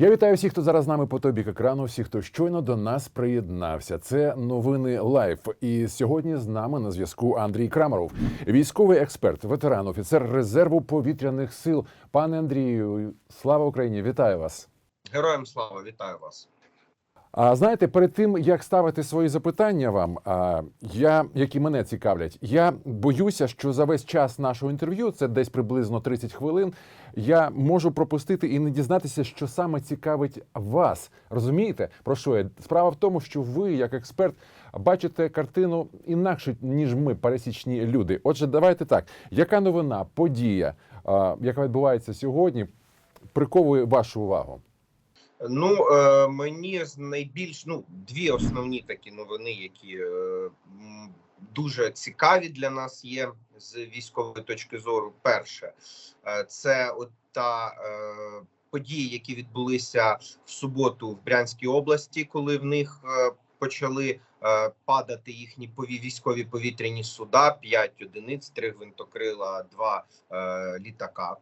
Я вітаю всіх, хто зараз з нами по тобі екрану, всіх, хто щойно до нас приєднався. Це новини Лайф. І сьогодні з нами на зв'язку Андрій Крамаров, військовий експерт, ветеран, офіцер резерву повітряних сил. Пане Андрію, слава Україні! Вітаю вас. Героям слава, вітаю вас. А знаєте, перед тим як ставити свої запитання вам, а, я які мене цікавлять, я боюся, що за весь час нашого інтерв'ю, це десь приблизно 30 хвилин, я можу пропустити і не дізнатися, що саме цікавить вас. Розумієте, про що я? Справа в тому, що ви, як експерт, бачите картину інакше, ніж ми, пересічні люди. Отже, давайте так: яка новина, подія, а, яка відбувається сьогодні, приковує вашу увагу? Ну е, мені з найбільш ну дві основні такі новини, які е, дуже цікаві для нас є з військової точки зору. Перше, е, це от та події, які відбулися в суботу в Брянській області, коли в них почали падати їхні пові військові повітряні суда: 5 одиниць, 3 гвинтокрила, 2 е, літака.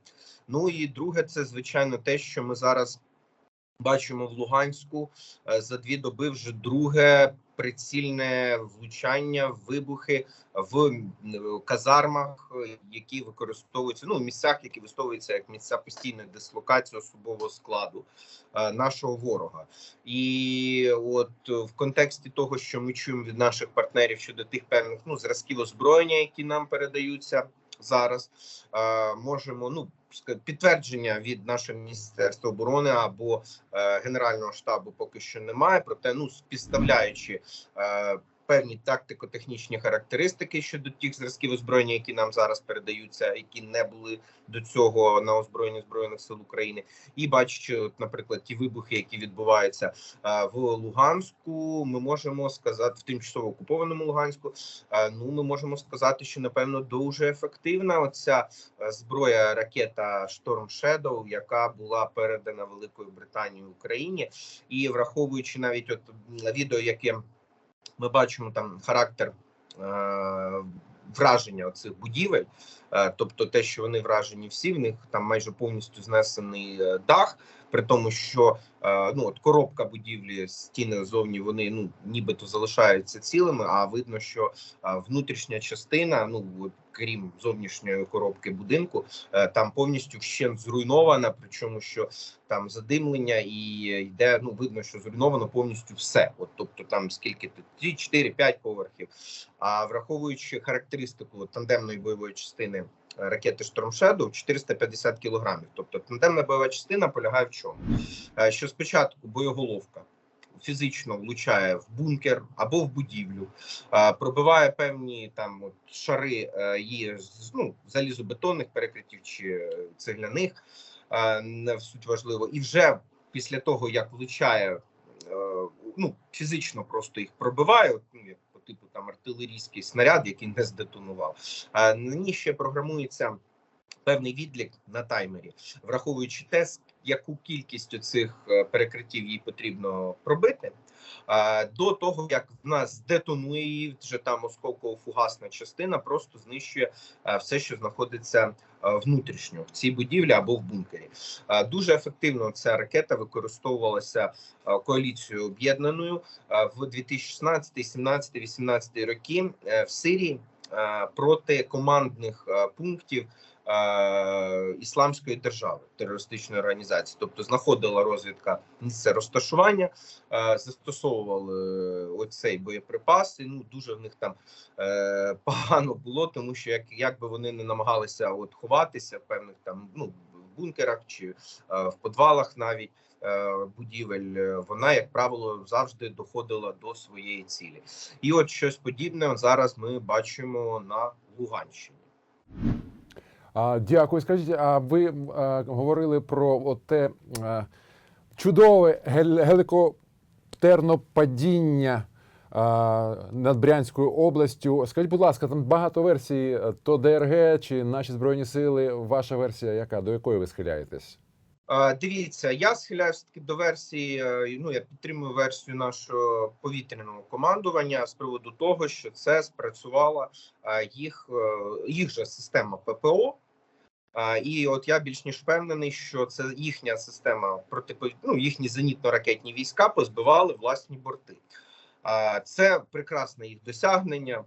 Ну і друге, це звичайно те, що ми зараз. Бачимо в Луганську е, за дві доби вже друге прицільне влучання, вибухи в казармах, е, які використовуються ну в місцях, які використовуються як місця постійної дислокації особового складу е, нашого ворога. І от в контексті того, що ми чуємо від наших партнерів щодо тих певних ну зразків озброєння, які нам передаються зараз, можемо ну підтвердження від нашого міністерства оборони або е, генерального штабу поки що немає. Проте, ну співставляючи е, певні тактико-технічні характеристики щодо тих зразків озброєння, які нам зараз передаються, які не були до цього на озброєнні збройних сил України, і бачачи, наприклад, ті вибухи, які відбуваються в Луганську, ми можемо сказати в тимчасово окупованому Луганську. Ну, ми можемо сказати, що напевно дуже ефективна оця зброя ракета Storm Shadow, яка була передана Великою Британією Україні, і враховуючи навіть от відео, яке ми бачимо там характер е, враження цих будівель, тобто те, що вони вражені всі, в них там майже повністю знесений е, дах. При тому, що е, ну от коробка будівлі, стіни зовні вони ну нібито залишаються цілими, а видно, що е, внутрішня частина, ну от, крім зовнішньої коробки будинку, е, там повністю вщент зруйнована. Причому що там задимлення і йде. Ну видно, що зруйновано повністю все. От тобто, там скільки тут 3, 4, 5 поверхів. А враховуючи характеристику тандемної бойової частини е, ракети Shadow 450 кілограмів. Тобто тандемна бойова частина полягає в чому? Е, Що спочатку боєголовка фізично влучає в бункер або в будівлю, е, пробиває певні там от шари е, її ну, залізобетонних перекриттів чи цегляних, не суть важливо, і вже після того як влучає, ну фізично просто їх пробиває. ну, типу там артилерійський снаряд, який не здетонував. На ній ще програмується певний відлік на таймері, враховуючи те, яку кількість цих перекриттів їй потрібно пробити. До того як в нас детонує її, вже там осколково-фугасна частина, просто знищує все, що знаходиться внутрішньо в цій будівлі або в бункері. Дуже ефективно ця ракета використовувалася коаліцією об'єднаною в 2016, 17, 18 роки е, в Сирії е, проти командних е, пунктів е, ісламської держави терористичної організації, тобто знаходила розвідка місце розташування, е, застосовували оцей боєприпас. І ну дуже в них там е, погано було, тому що як, як би вони не намагалися от ховатися в певних там ну бункерах чи е, в підвалах навіть. е, Будівель е, вона, як правило, завжди доходила до своєї цілі, і от щось подібне зараз ми бачимо на Луганщині. А, дякую. Скажіть, а ви а, говорили про те чудове падіння а, над Брянською областю. Скажіть, будь ласка, там багато версій: е, то ДРГ чи наші збройні сили. Ваша версія, яка до якої ви схиляєтесь? Дивіться, я схиляюся таки до версії. е, Ну я підтримую версію нашого повітряного командування з приводу того, що це спрацювала е, їх їх же система ППО. І от я більш ніж впевнений, що це їхня система протипов... ну, їхні зенітно-ракетні війська позбивали власні борти. Це прекрасне їх досягнення.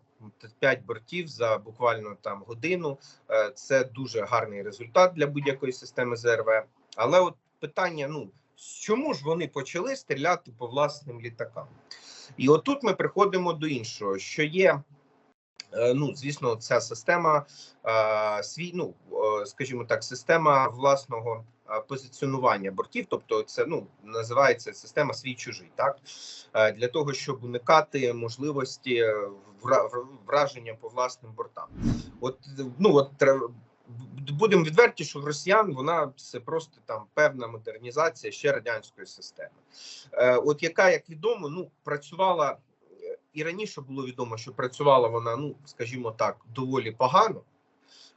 П'ять бортів за буквально там годину. Е, Це дуже гарний результат для будь-якої системи ЗРВ. Але от питання: ну чому ж вони почали стріляти по власним літакам? І отут ми приходимо до іншого, що є. Е, Ну, звісно, ця система е, свій, ну е, скажімо так, система власного позиціонування бортів, тобто це ну називається система свій чужий, так для того, щоб уникати можливості вра- вра- враження по власним бортам. От ну от будемо відверті, що в росіян вона це просто там певна модернізація ще радянської системи. От яка, як відомо, ну працювала і раніше було відомо, що працювала вона, ну скажімо так, доволі погано,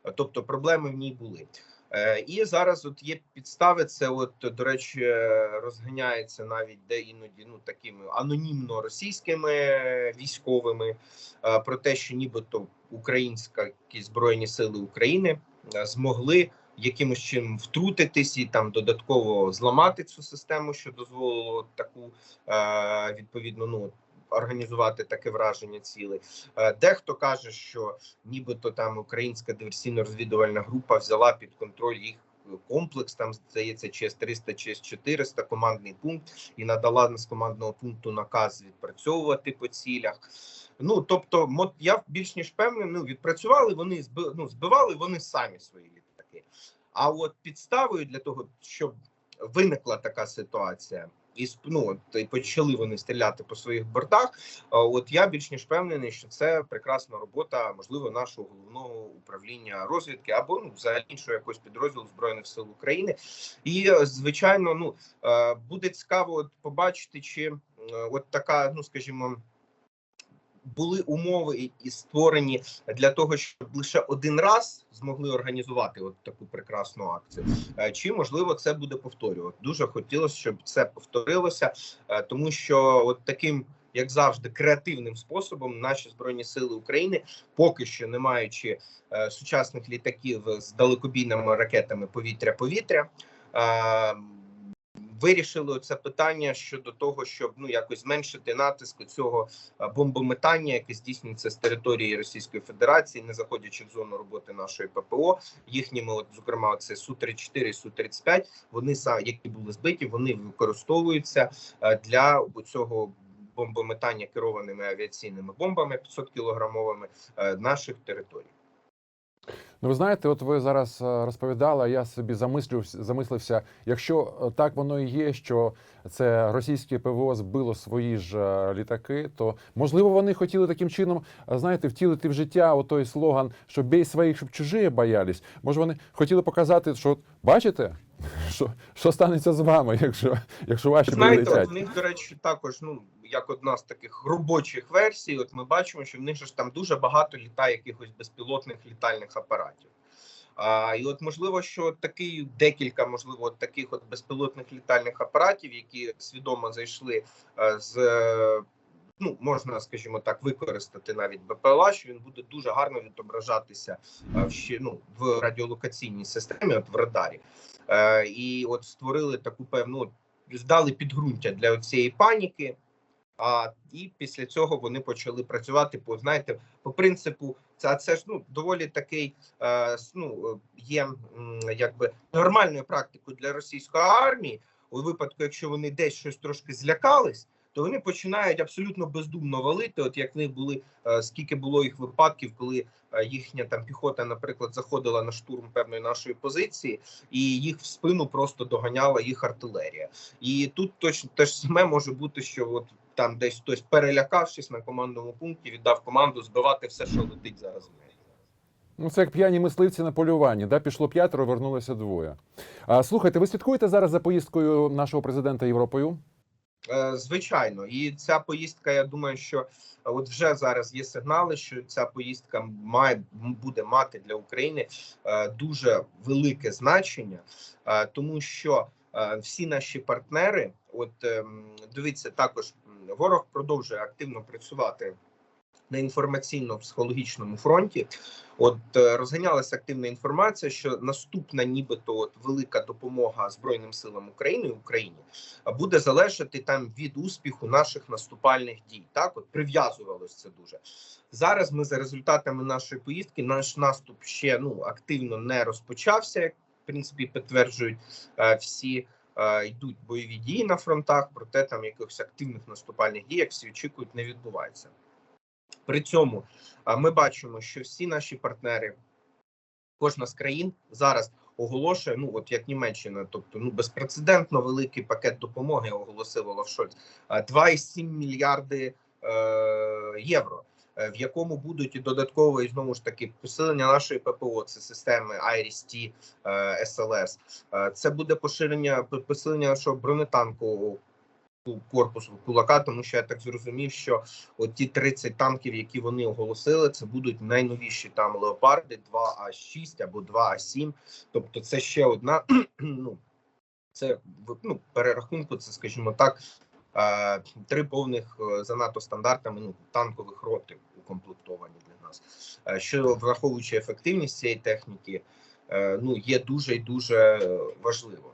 Е, тобто проблеми в ній були. Е, І зараз от є підстави. Це от до речі, е, розганяється навіть де іноді ну такими анонімно російськими військовими про те, що нібито українські збройні сили України змогли якимось чином втрутитись і там додатково зламати цю систему, що дозволило таку відповідно ну. Організувати таке враження цілей. Е, Дехто каже, що нібито там українська диверсійно-розвідувальна група взяла під контроль їх комплекс. Там здається, ЧС 300 ЧС 400 командний пункт, і надала з командного пункту наказ відпрацьовувати по цілях. Ну тобто, я більш ніж певний, ну відпрацювали вони ну, збивали вони самі свої літаки. А от підставою для того, щоб виникла така ситуація. І ну, і почали вони стріляти по своїх бортах. От я більш ніж впевнений, що це прекрасна робота, можливо, нашого головного управління розвідки або ну взагалі іншого якогось підрозділу збройних сил України. І е, звичайно, ну е, буде цікаво побачити, чи е, от така, ну скажімо. Були умови і- створені для того, щоб лише один раз змогли організувати от таку прекрасну акцію. Е, Чи можливо це буде повторювати? Дуже хотілося, щоб це повторилося, е, тому що от таким, як завжди, креативним способом наші збройні сили України, поки що не маючи е, сучасних літаків з далекобійними ракетами повітря-повітря. е, Вирішили це питання щодо того, щоб ну якось зменшити натиск цього е, бомбометання, яке здійснюється з території Російської Федерації, не заходячи в зону роботи нашої ППО. Їхніми, от зокрема, це су 34 су 35 Вони які були збиті, вони використовуються е, для цього бомбометання керованими авіаційними бомбами 500 кілограмовими е, наших територій. Ну, ви знаєте, от ви зараз е, розповідали, я собі замислювався, замислився, якщо е, так воно і є, що це російське ПВО збило свої ж е, літаки, то можливо вони хотіли таким чином, знаєте, втілити в життя отой слоган, що бей своїх, щоб чужі боялись. Може, вони хотіли показати, що бачите, що, що станеться з вами, якщо, якщо ваші Знаєте, прилетять. от в них, до речі, також ну як одна з таких робочих версій. От ми бачимо, що в них ж там дуже багато літає якихось безпілотних літальних апаратів. А, і от можливо, що такий декілька, можливо, от таких от безпілотних літальних апаратів, які свідомо зайшли е, з. е, Ну, можна, скажімо так, використати навіть БПЛА, що він буде дуже гарно відображатися е, в ну в радіолокаційній системі, от в радарі, е, і от створили таку певну здали підґрунтя для цієї паніки. А і після цього вони почали працювати по знаєте, по принципу, це це ж ну доволі такий е, ну є якби нормальною практикою для російської армії. У випадку, якщо вони десь щось трошки злякались, то вони починають абсолютно бездумно валити. От як в них були е, скільки було їх випадків, коли е, їхня там піхота, наприклад, заходила на штурм певної нашої позиції, і їх в спину просто доганяла їх артилерія. І тут точно те ж саме може бути, що от там десь хтось перелякавшись на командному пункті, віддав команду збивати все, що летить зараз. Ну, це як п'яні мисливці на полюванні. Да? Пішло п'ятеро, вернулося двоє. А, слухайте, ви слідкуєте зараз за поїздкою нашого президента Європою? Е, Звичайно, і ця поїздка, я думаю, що е, от вже зараз є сигнали, що ця поїздка має буде мати для України е, дуже велике значення, тому що всі наші партнери, от ем, дивіться, також ворог продовжує активно працювати на інформаційно-психологічному фронті. От е, розганялася активна інформація, що наступна, нібито от велика допомога Збройним силам України Україні буде залежати там від успіху наших наступальних дій. Так, от прив'язувалось це дуже зараз. Ми за результатами нашої поїздки наш наступ ще ну активно не розпочався. Як в принципі підтверджують е, всі. е, Йдуть бойові дії на фронтах, проте там якихось активних наступальних дій, як всі очікують, не відбувається. При цьому ми бачимо, що всі наші партнери, кожна з країн зараз оголошує, ну от як Німеччина, тобто ну безпрецедентно великий пакет допомоги оголосив Олаф Шольц, а, 2,7 мільярди е, євро. е, В якому будуть і додатково і знову ж таки посилення нашої ППО, це системи IRIS-T, е, СЛС. Е, Це буде поширення посилення нашого бронетанкового корпусу кулака, тому що я так зрозумів, що от ті 30 танків, які вони оголосили, це будуть найновіші там леопарди 2А6 або 2А7. Тобто, це ще одна. ну це ну, перерахунку, це скажімо так, е, три повних е, за НАТО стандартами ну, танкових роти укомплектовані для нас. Е, Що враховуючи ефективність цієї техніки, ну є дуже і дуже важливо.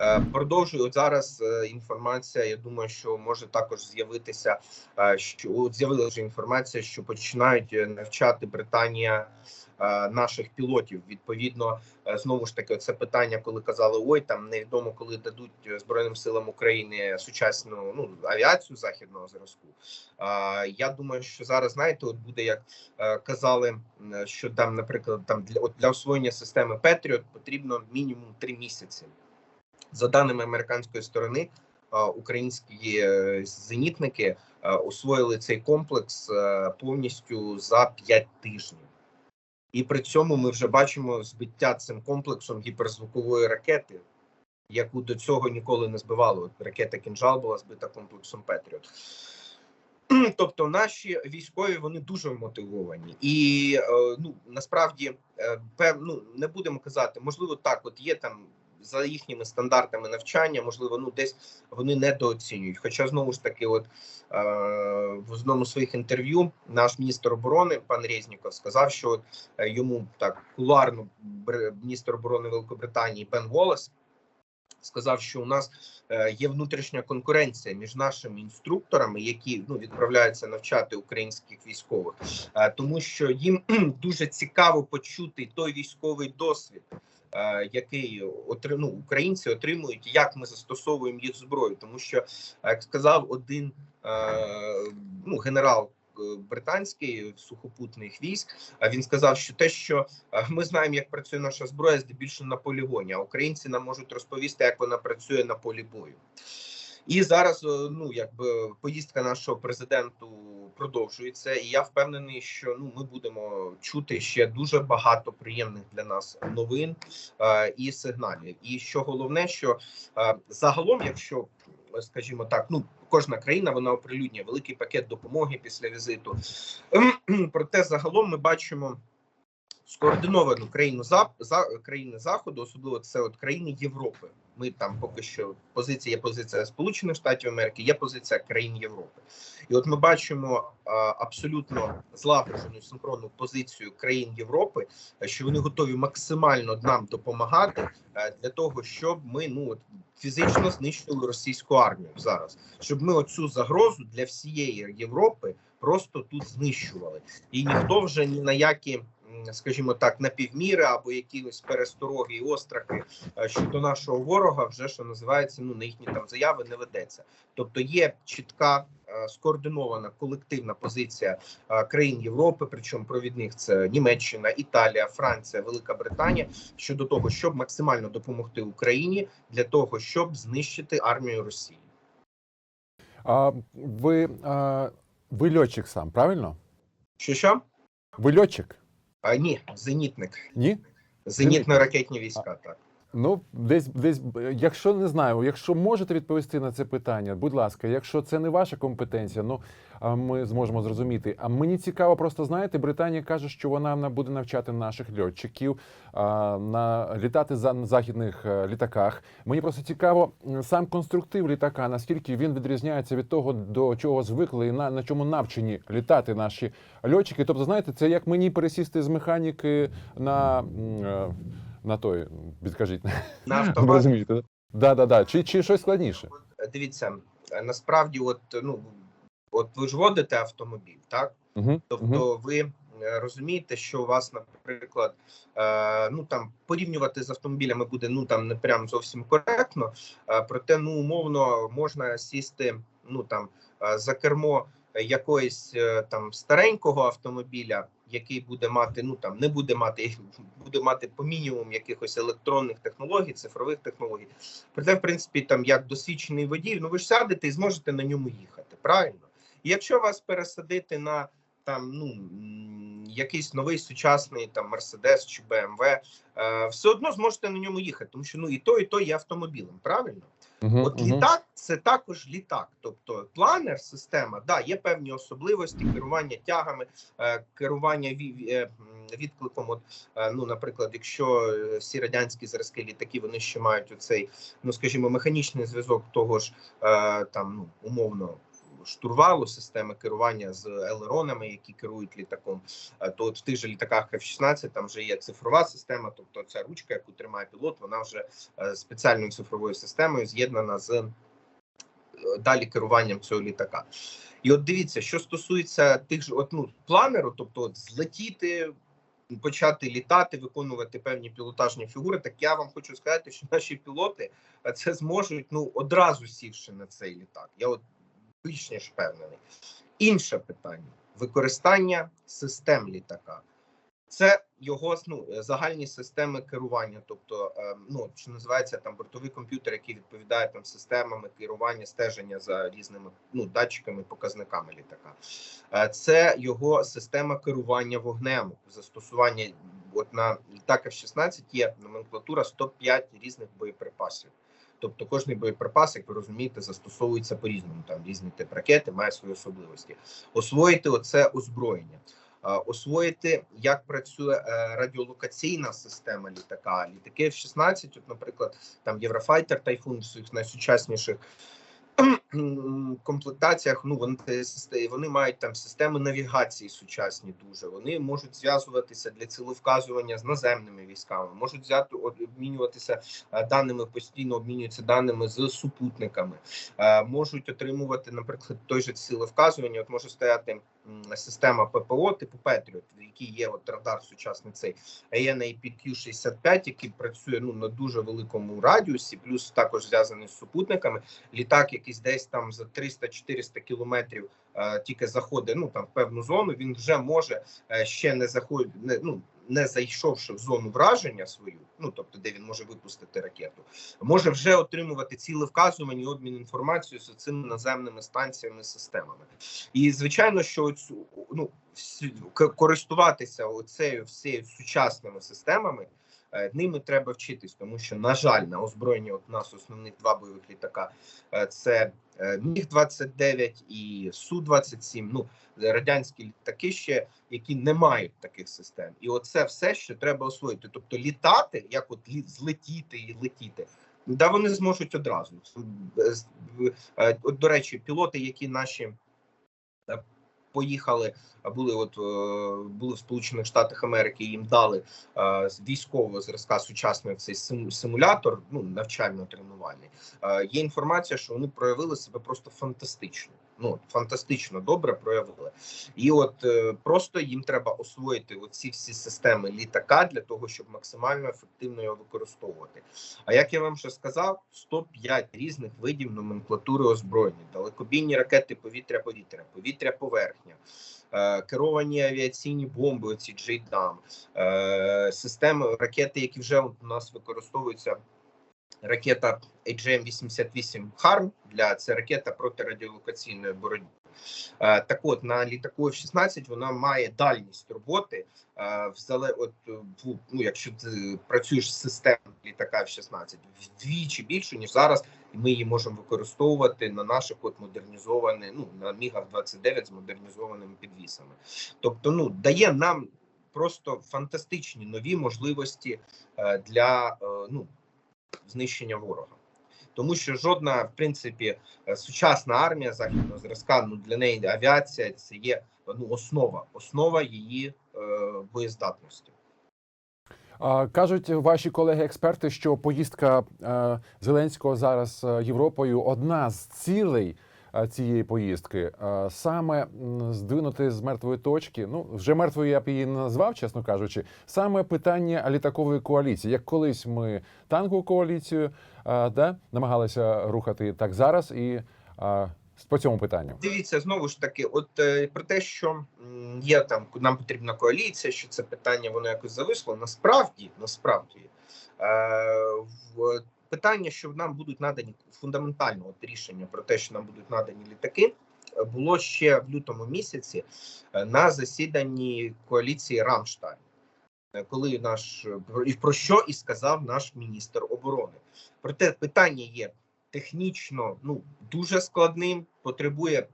Е, Продовжую зараз е, інформація. Я думаю, що може також з'явитися, е, що з'явилася інформація, що починають навчати Британія наших пілотів. Відповідно, знову ж таки, це питання, коли казали: ой, там невідомо, коли дадуть збройним силам України сучасну ну авіацію західного зразку. Я думаю, що зараз знаєте, от буде як казали, що там, наприклад, там для от для освоєння системи Patriot потрібно мінімум три місяці. За даними американської сторони, українські е, зенітники е, освоїли цей комплекс е, повністю за 5 тижнів. І при цьому ми вже бачимо збиття цим комплексом гіперзвукової ракети, яку до цього ніколи не збивали. От ракета Кінжал була збита комплексом Петріот. Тобто наші військові вони дуже мотивовані, і ну насправді ну, не будемо казати, можливо, так, от є там за їхніми стандартами навчання, можливо, ну десь вони недооцінюють. Хоча знову ж таки, от е, в одному з своїх інтерв'ю наш міністр оборони пан Резніков сказав, що от, е, йому так кулуарно бр- міністр оборони Великобританії Бен Волес сказав, що у нас е, є внутрішня конкуренція між нашими інструкторами, які ну відправляються навчати українських військових, е, тому що їм дуже цікаво почути той військовий досвід. Е, Який отри- ну, українці отримують, як ми застосовуємо їх зброю, тому що як сказав один е, ну, генерал е, британський сухопутних військ, а він сказав, що те, що е, ми знаємо, як працює наша зброя, здебільшого на полігоні, а українці нам можуть розповісти, як вона працює на полі бою. І зараз е, ну якби поїздка нашого президенту продовжується, і я впевнений, що ну ми будемо чути ще дуже багато приємних для нас новин е, і сигналів. І що головне, що е, загалом, якщо скажімо так, ну кожна країна вона оприлюднює великий пакет допомоги після візиту. Проте загалом ми бачимо скоординовану країну за, за країни заходу, особливо це от країни Європи. Ми там поки що позиція є позиція Сполучених Штатів Америки, є позиція країн Європи, і от ми бачимо а, абсолютно злагоджену синхронну позицію країн Європи, що вони готові максимально нам допомагати е, для того, щоб ми ну от фізично знищили російську армію зараз, щоб ми оцю загрозу для всієї Європи просто тут знищували, і ніхто вже ні на які. Скажімо так, напівміри або якісь перестороги і острахи е, щодо нашого ворога, вже що називається, ну на їхні там заяви не ведеться. Тобто є чітка е, скоординована колективна позиція е, країн Європи, причому провідних це Німеччина, Італія, Франція, Велика Британія щодо того, щоб максимально допомогти Україні для того, щоб знищити армію Росії. А ви, а, ви льотчик сам, правильно? Що що? Ви льотчик? А, ні, зенітник, Ні? зенітно-ракетні війська. Так Ну, десь, десь, е, якщо не знаю, якщо можете відповісти на це питання, будь ласка, якщо це не ваша компетенція, ну ми зможемо зрозуміти. А мені цікаво, просто знаєте, Британія каже, що вона на- буде навчати наших льотчиків а, на літати за на західних е, літаках. Мені просто цікаво сам конструктив літака, наскільки він відрізняється від того, до чого звикли і на, на чому навчені літати наші льотчики. Тобто, знаєте, це як мені пересісти з механіки на. Е, на той, підкажіть, На ви розумієте? Да, да, да. Чи, чи щось складніше? дивіться, е, насправді, от ну от ви ж водите автомобіль, так? Угу. Тобто, ви е, розумієте, що у вас, наприклад, е, ну там порівнювати з автомобілями буде ну там не прям зовсім коректно. Е, проте, ну умовно можна сісти ну там е, за кермо якоїсь е, там старенького автомобіля, який буде мати, ну там не буде мати, буде мати по мінімум якихось електронних технологій, цифрових технологій. Проте, в принципі, там як досвідчений водій, ну ви ж сядете і зможете на ньому їхати. Правильно? І якщо вас пересадити на там ну якийсь новий сучасний там Мерседес чи БМВ, е, все одно зможете на ньому їхати, тому що ну і то, і то є автомобілем, правильно? Угу. От літак це також літак. Тобто планер, система, да, є певні особливості керування тягами, е, керування ві- е, відкликом. От, е, ну, наприклад, якщо всі радянські зразки літаки, вони ще мають оцей, ну скажімо, механічний зв'язок того ж е, там ну умовно. Штурвалу системи керування з елеронами, які керують літаком, Е, то от в тих же літаках F-16 там вже є цифрова система, тобто ця ручка, яку тримає пілот, вона вже е, спеціальною цифровою системою з'єднана з е, далі керуванням цього літака. І от дивіться, що стосується тих ж от, ну, планеру, тобто от, злетіти, почати літати, виконувати певні пілотажні фігури, так я вам хочу сказати, що наші пілоти це зможуть ну одразу сівши на цей літак. Я от більш ніж впевнений. Інше питання: використання систем літака. Це його ну, загальні системи керування, тобто е, ну що називається там бортовий комп'ютер, який відповідає там системами керування, стеження за різними ну датчиками, показниками літака. Е, Це його система керування вогнем, застосування. От на літак F-16 є номенклатура 105 різних боєприпасів. Тобто кожний боєприпас, як ви розумієте, застосовується по-різному. Там різні тип ракети має свої особливості. Освоїти оце озброєння, освоїти, як працює е, радіолокаційна система літака. Літаки F-16, от, наприклад, там Єврофайтер Тайфун найсучасніших комплектаціях. Ну вони вони мають там системи навігації сучасні. Дуже вони можуть зв'язуватися для цілевказування з наземними військами, можуть взяти обмінюватися е, даними постійно, обмінюються даними з супутниками, Е, можуть отримувати, наприклад, той же цілевказування. От може стояти система ППО типу Петріот, в якій є от радар сучасний цей AN-APQ 65, який працює ну на дуже великому радіусі, плюс також зв'язаний з супутниками. Літак, якийсь десь там за 300-400 кілометрів, е, тільки заходить ну там в певну зону. Він вже може е, ще не заходить, не ну. Не зайшовши в зону враження свою, ну тобто, де він може випустити ракету, може вже отримувати ціле вказування обмін інформацією з цими наземними станціями системами. І звичайно, що цю ну користуватися оцею всією сучасними системами. Е, Ними треба вчитись, тому що на жаль, на озброєнні от нас основних два бойових літака е, це е, Міг 29 і Су 27 Ну радянські літаки ще які не мають таких систем, і оце все ще треба освоїти. Тобто літати, як от злетіти і летіти. Да, вони зможуть одразу. От, до речі, пілоти, які наші поїхали, були от е, були в Сполучених Штатах Америки, їм дали е, військового зразка сучасний цей сим- симулятор, ну навчально-тренувальний. Е, Є інформація, що вони проявили себе просто фантастично. Ну фантастично добре проявили, і от е, просто їм треба освоїти оці всі системи літака для того, щоб максимально ефективно його використовувати. А як я вам вже сказав, 105 різних видів номенклатури озброєння, далекобійні ракети повітря-повітря, повітря-поверхня, е, керовані авіаційні бомби, оці е, системи ракети, які вже у нас використовуються ракета AGM-88 «Харм» для це ракета протирадіолокаційної боротьби. Е, Так от на літаку F-16 вона має дальність роботи. е, от е, ну, якщо ти працюєш з системою літака F-16, вдвічі більше ніж зараз, і ми її можемо використовувати на наших от модернізованих, ну на мігах 29 з модернізованими підвісами. Тобто, ну дає нам просто фантастичні нові можливості для ну знищення ворога. Тому що жодна, в принципі, е, сучасна армія західного зразка, ну для неї авіація це є ну основа, основа її е, боєздатності. Кажуть ваші колеги-експерти, що поїздка е, Зеленського зараз е, Європою одна з цілей цієї поїздки е, саме здвинути з мертвої точки. Ну вже мертвою я б її назвав, чесно кажучи, саме питання літакової коаліції. Як колись ми танкову коаліцію е, да, намагалися рухати так зараз, і е, по цьому питанню. Дивіться знову ж таки, от е, про те, що є там нам потрібна коаліція, що це питання воно якось зависло. Насправді, насправді, е, в питання, що нам будуть надані фундаментально от рішення про те, що нам будуть надані літаки, е, було ще в лютому місяці е, на засіданні коаліції Рамштайн. Е, Коли наш і про що і сказав наш міністр оборони, проте питання є технічно ну дуже складним, потребує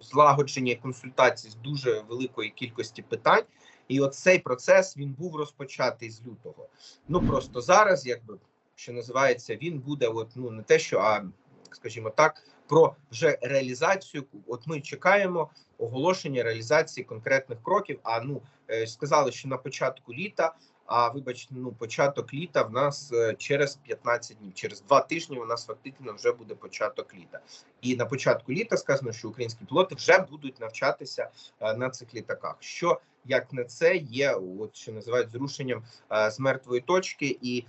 злагодження і консультацій з дуже великої кількості питань. І от цей процес він був розпочатий з лютого. Ну просто зараз, якби що називається, він буде, от ну не те, що а скажімо так, про вже реалізацію. От ми чекаємо оголошення реалізації конкретних кроків. А ну е, сказали, що на початку літа. А вибачте, ну початок літа в нас е, через 15 днів, через два тижні у нас фактично вже буде початок літа. І на початку літа сказано, що українські пілоти вже будуть навчатися е, на цих літаках. Що як не це є, от що називають зрушенням з мертвої точки, і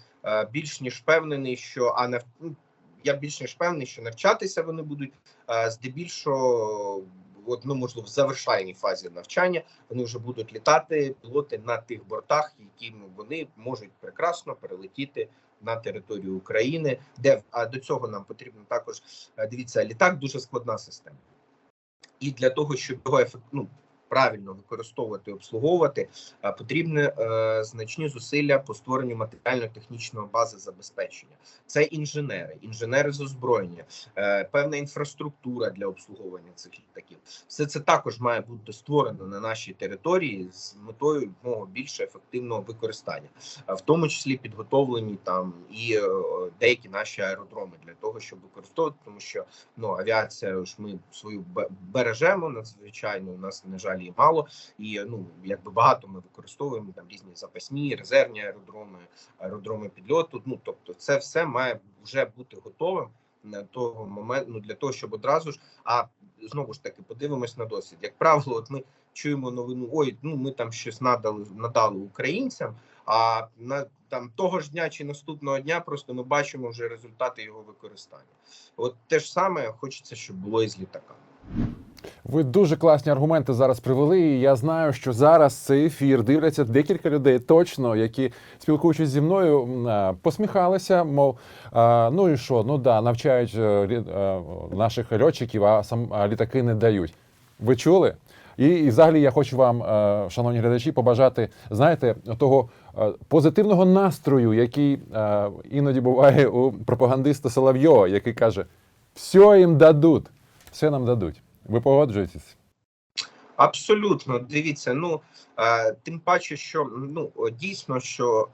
більш ніж впевнений, що а не ну, я більш ніж впевнений, що навчатися вони будуть е, здебільшого. От, ну, можливо, в завершальній фазі навчання вони вже будуть літати пілоти на тих бортах, які вони можуть прекрасно перелетіти на територію України, де а до цього нам потрібно також е, дивіться, літак дуже складна система, і для того, щоб його ефект, ну, правильно використовувати, обслуговувати, е, потрібні е, значні зусилля по створенню матеріально-технічної бази забезпечення. Це інженери, інженери з озброєння, е, певна інфраструктура для обслуговування цих літаків. Все це також має бути створено на нашій території з метою мого більш ефективного використання, в тому числі підготовлені там і деякі наші аеродроми для того, щоб використовувати, тому що ну авіація ж ми свою бережемо надзвичайно. У нас на жаль її мало, і ну якби багато ми використовуємо там різні запасні резервні аеродроми, аеродроми підльоту. Ну тобто, це все має вже бути готовим на того моменту ну, для того, щоб одразу ж. А знову ж таки подивимось на досвід. Як правило, от ми чуємо новину: ой, ну ми там щось надали надали українцям. А на там того ж дня чи наступного дня просто ми бачимо вже результати його використання. От те ж саме хочеться, щоб було і з літаками. Ви дуже класні аргументи зараз привели. І я знаю, що зараз цей ефір дивляться декілька людей точно, які спілкуючись зі мною, посміхалися. Мов ну і що? Ну да, навчають е, е, наших льотчиків, а сам літаки не дають. Ви чули? І, і взагалі я хочу вам, е, шановні глядачі, побажати, знаєте, того е, позитивного настрою, який е, іноді буває у пропагандиста Соловйова, який каже: все їм дадуть, все нам дадуть. Ви погоджуєтесь? Абсолютно, дивіться. Ну е, тим паче, що ну дійсно, що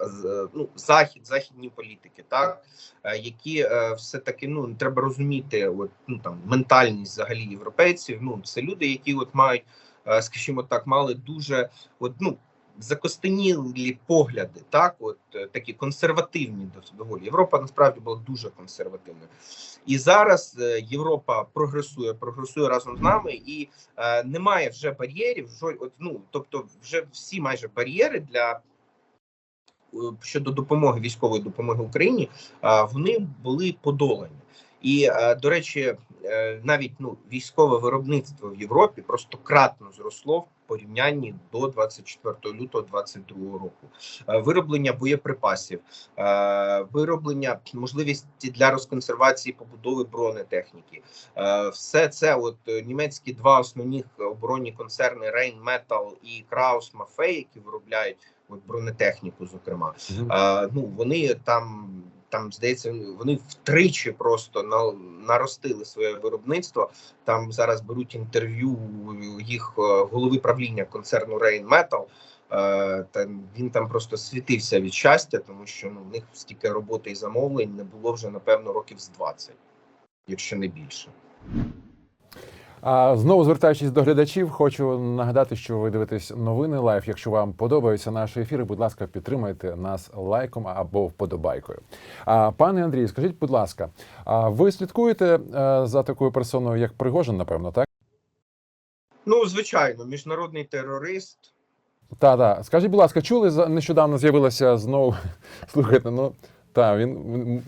ну захід, західні політики, так е, які е, все таки ну треба розуміти, от ну там ментальність взагалі європейців. Ну це люди, які от мають, е, скажімо так, мали дуже от ну. Закостенілі погляди, так, от е, такі консервативні доволі. Європа насправді була дуже консервативною, і зараз е, Європа прогресує, прогресує разом з нами, і е, немає вже бар'єрів. От, ну тобто, вже всі майже бар'єри для е, щодо допомоги військової допомоги Україні, вони були подолані. І до речі, навіть ну військове виробництво в Європі просто кратно зросло порівнянні до 24 лютого 2022 року. Е, Вироблення боєприпасів, е, вироблення можливості для розконсервації побудови бронетехніки. Е, Все це, от німецькі два основні оборонні концерни Rheinmetall і Kraus Maffei, які виробляють от бронетехніку, зокрема. Ну вони там, там здається, вони втричі просто на, наростили своє виробництво. Там зараз беруть інтерв'ю їх е, голови правління концерну Rain Metal. Та він там просто світився від щастя, тому що ну в них стільки роботи і замовлень не було вже напевно років з 20, якщо не більше. А знову звертаючись до глядачів, хочу нагадати, що ви дивитесь новини лайв. Якщо вам подобаються наші ефіри, будь ласка, підтримайте нас лайком або вподобайкою. А пане Андрію, скажіть, будь ласка, а ви слідкуєте е, за такою персоною, як Пригожин, напевно, так? Ну звичайно, міжнародний терорист. Та, та. Скажіть, будь ласка, чули за нещодавно з'явилася знову. Слухайте, ну та він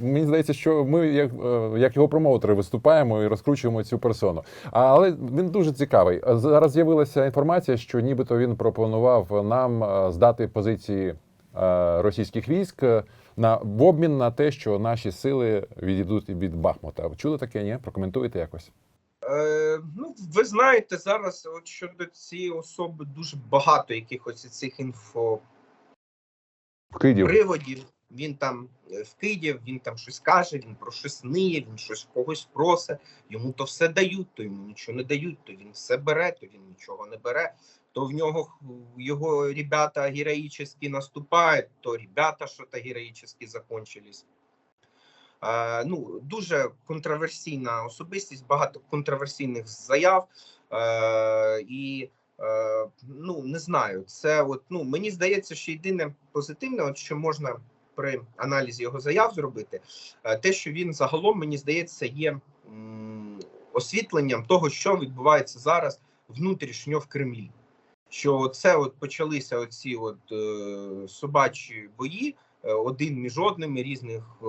мені здається, що ми як, е, як його промоутери виступаємо і розкручуємо цю персону. Але він дуже цікавий. Зараз з'явилася інформація, що нібито він пропонував нам е, здати позиції е, російських військ на в обмін на те, що наші сили відійдуть від Бахмута. Чули таке? Ні? Прокоментуєте якось? Е, ну, ви знаєте, зараз от щодо цієї особи дуже багато якихось цих інфоприводів. Вкидів. Він там е, вкидів, він там щось каже, він про щось ниє, він щось когось просить. Йому то все дають, то йому нічого не дають, то він все бере, то він нічого не бере. То в нього його ребята героїчно наступають, то ребята що-то героїчно закончились. Е, ну, дуже контроверсійна особистість, багато контроверсійних заяв. Е, і е, ну не знаю, це от ну мені здається, що єдине позитивне, от що можна при аналізі його заяв зробити, е, те, що він загалом мені здається, є освітленням того, що відбувається зараз внутрішньо в Кремлі. Що це от почалися оці от е, собачі бої один між одними різних е,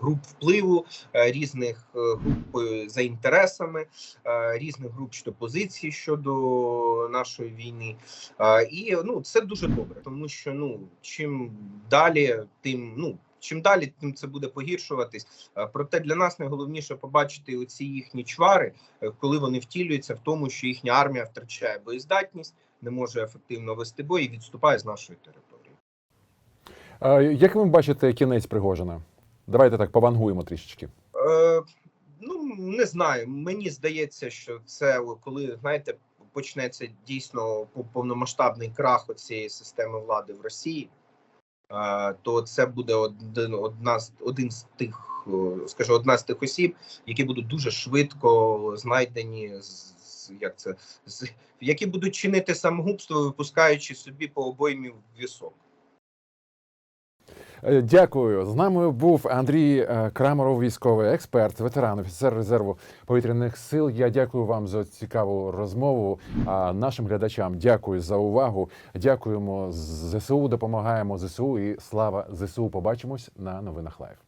груп впливу, е, різних е, груп е, за інтересами, е, різних груп що позицій щодо нашої війни. Е, І ну це дуже добре, тому що ну чим далі, тим ну. Чим далі, тим це буде погіршуватись. Е, Проте для нас найголовніше побачити оці їхні чвари, е, коли вони втілюються в тому, що їхня армія втрачає боєздатність, не може ефективно вести бой і відступає з нашої території. А, як ви бачите кінець Пригожина? Давайте так повангуємо трішечки. Е, ну не знаю. Мені здається, що це коли знаєте, почнеться дійсно пов- повномасштабний крах цієї системи влади в Росії. е, То це буде один, одна з один з тих, е, скажу, одна з тих осіб, які будуть дуже швидко знайдені з як це з які будуть чинити самогубство, випускаючи собі по обоймі вісок. Е, Дякую. З нами був Андрій Крамеров, військовий експерт, ветеран, офіцер резерву повітряних сил. Я дякую вам за цікаву розмову. А нашим глядачам дякую за увагу. Дякуємо ЗСУ. Допомагаємо ЗСУ і слава ЗСУ. Побачимось на новинах Лайв.